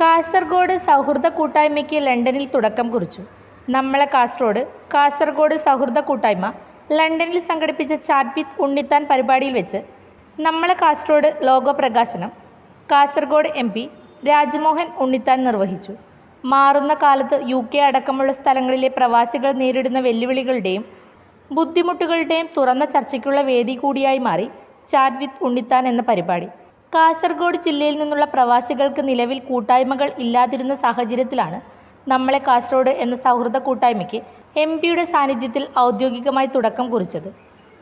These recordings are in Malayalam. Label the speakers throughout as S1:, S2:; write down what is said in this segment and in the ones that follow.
S1: കാസർഗോഡ് സൗഹൃദ കൂട്ടായ്മയ്ക്ക് ലണ്ടനിൽ തുടക്കം കുറിച്ചു. നമ്മളെ കാസർഗോഡ് കാസർഗോഡ് സൗഹൃദ കൂട്ടായ്മ ലണ്ടനിൽ സംഘടിപ്പിച്ച ചാറ്റ് ഉണ്ണിത്താൻ പരിപാടിയിൽ വെച്ച് നമ്മളെ കാസർഗോഡ് ലോഗോ പ്രകാശനം കാസർഗോഡ് എം പി രാജ്മോഹൻ ഉണ്ണിത്താൻ നിർവഹിച്ചു. മാറുന്ന കാലത്ത് യു കെ അടക്കമുള്ള സ്ഥലങ്ങളിലെ പ്രവാസികൾ നേരിടുന്ന വെല്ലുവിളികളുടെയും ബുദ്ധിമുട്ടുകളുടെയും തുറന്ന ചർച്ചയ്ക്കുള്ള വേദി കൂടിയായി മാറി ചാറ്റ് വിത്ത് ഉണ്ണിത്താൻ എന്ന പരിപാടി. കാസർഗോഡ് ജില്ലയിൽ നിന്നുള്ള പ്രവാസികൾക്ക് നിലവിൽ കൂട്ടായ്മകൾ ഇല്ലാതിരുന്ന സാഹചര്യത്തിലാണ് നമ്മളെ കാസർഗോഡ് എന്ന സൗഹൃദ കൂട്ടായ്മയ്ക്ക് എം പിയുടെ സാന്നിധ്യത്തിൽ ഔദ്യോഗികമായി തുടക്കം കുറിച്ചത്.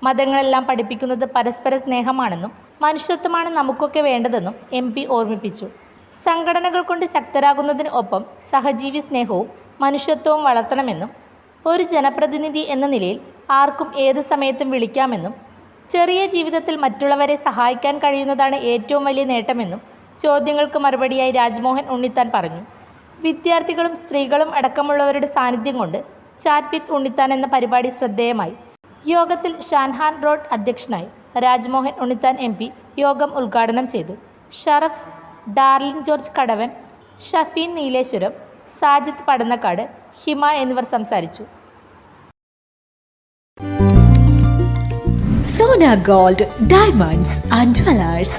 S1: മതങ്ങളെല്ലാം പഠിപ്പിക്കുന്നത് പരസ്പര സ്നേഹമാണെന്നും മനുഷ്യത്വമാണ് നമുക്കൊക്കെ വേണ്ടതെന്നും എം ഓർമ്മിപ്പിച്ചു. സംഘടനകൾ കൊണ്ട് ശക്തരാകുന്നതിന് ഒപ്പം സഹജീവി സ്നേഹവും മനുഷ്യത്വവും വളർത്തണമെന്നും ഒരു ജനപ്രതിനിധി എന്ന നിലയിൽ ആർക്കും ഏത് സമയത്തും വിളിക്കാമെന്നും ചെറിയ ജീവിതത്തിൽ മറ്റുള്ളവരെ സഹായിക്കാൻ കഴിയുന്നതാണ് ഏറ്റവും വലിയ നേട്ടമെന്നും ചോദ്യങ്ങൾക്ക് മറുപടിയായി രാജ്മോഹൻ ഉണ്ണിത്താൻ പറഞ്ഞു. വിദ്യാർത്ഥികളും സ്ത്രീകളും അടക്കമുള്ളവരുടെ സാന്നിധ്യം കൊണ്ട് ചാറ്റ് വിത്ത് ഉണ്ണിത്താൻ എന്ന പരിപാടി ശ്രദ്ധേയമായി. യോഗത്തിൽ ഷാൻഹാൻ റോഡ് അധ്യക്ഷനായി രാജ്മോഹൻ ഉണ്ണിത്താൻ എം യോഗം ഉദ്ഘാടനം ചെയ്തു. ഷറഫ് ഡാർലിൻ ജോർജ് കടവൻ ഷഫീൻ നീലേശ്വരം സാജിദ് പടന്നക്കാട് ഹിമ എന്നിവർ സംസാരിച്ചു.
S2: Sona gold diamonds and jewellers.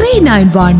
S2: three nine one